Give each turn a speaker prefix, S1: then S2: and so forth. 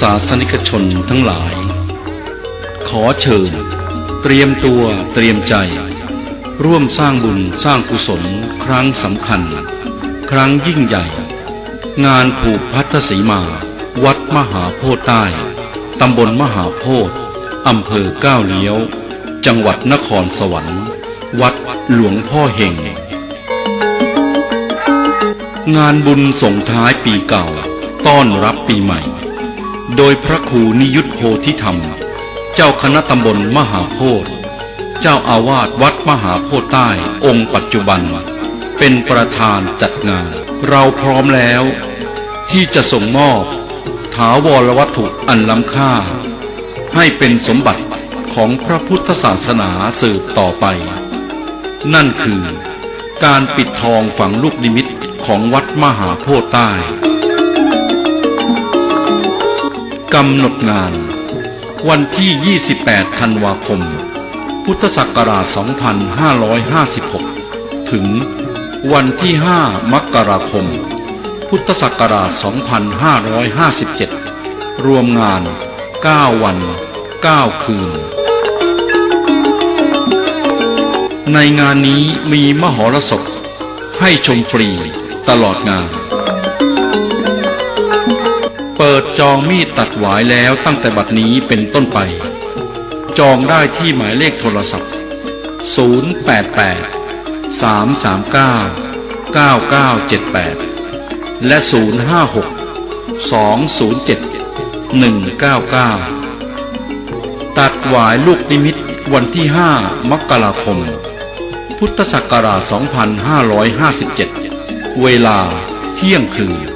S1: ศาสนิกชนทั้งหลาย ขอเชิญ เตรียมตัวเตรียมใจ ร่วมสร้างบุญสร้างกุศลครั้งสำคัญ ครั้งยิ่งใหญ่ งานผูกพัทธสีมา วัดมหาโพธิ์ใต้ตำบลมหาโพธิ์อำเภอก้าวเลี้ยว จังหวัดนครสวรรค์ วัดหลวงพ่อเฮงงานบุญส่งท้ายปีเก่า ต้อนรับปีใหม่ โดยพระครูนิยุทธโพธิธรรม เจ้าคณะตำบลมหาโพธิ์เจ้าอาวาสวัดมหาโพธิ์ใต้องค์ปัจจุบัน เป็นประธานจัดงาน เราพร้อมแล้ว ที่จะส่งมอบถาวรวัตถุอันล้ำค่า ให้เป็นสมบัติของพระพุทธศาสนาสืบต่อไป นั่นคือการปิดทองฝังลูกนิมิตของวัดมหาโพธิ์ใต้ กำหนดงาน วันที่ 28 ธันวาคม พุทธศักราช 2556 ถึงวันที่ 5 มกราคม พุทธศักราช 2557 รวมงาน 9 วัน 9 คืน ในงานนี้มีมหรสพให้ชมฟรีตลอดงาน ปิดจองมีดตัดหวายแล้วตั้งแต่บัดนี้เป็นต้นไป จองได้ที่หมายเลขโทรศัพท์ 088 339 9978 และ 056 207 199 ตัดหวายลูกนิมิตวันที่ 5 มกราคม พุทธศักราช 2557 เวลาเที่ยงคืน